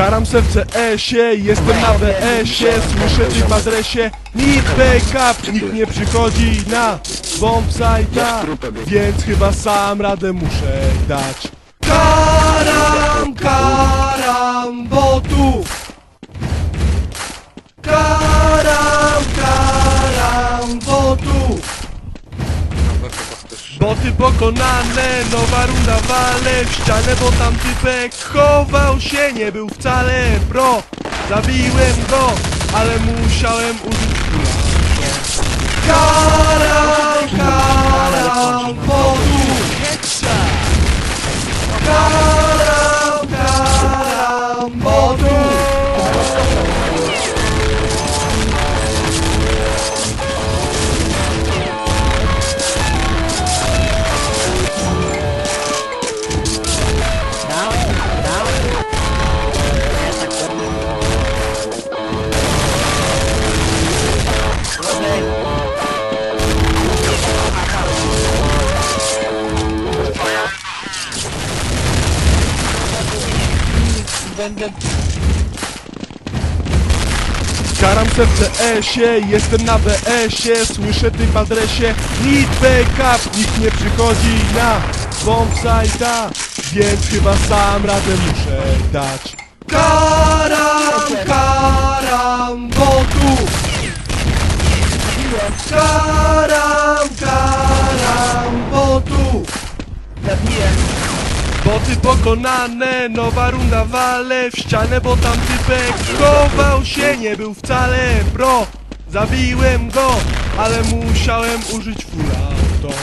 Karam se w CS-ie, jestem na BS-ie Słyszę tych w adresie. Need backup, nikt nie przychodzi na bombsite'a Więc chyba sam radę muszę dać. Karam, Boty pokonane, nowa runda wale w ścianę, bo tam typek chował się, nie był wcale pro. Zabiłem go, ale musiałem użyć kula. Karam, Będę... Karam se w CS-ie, jestem na BS-ie Słyszę ty w adresie Need backup, nikt nie przychodzi na bombsite'a Więc chyba sam radę muszę dać. Karam, karam botów Karam, karam botów Zabiłem. Boty pokonane, nowa runda wale w ścianę, bo tam typek chował się, nie był wcale pro. Zabiłem go, ale musiałem użyć full auto.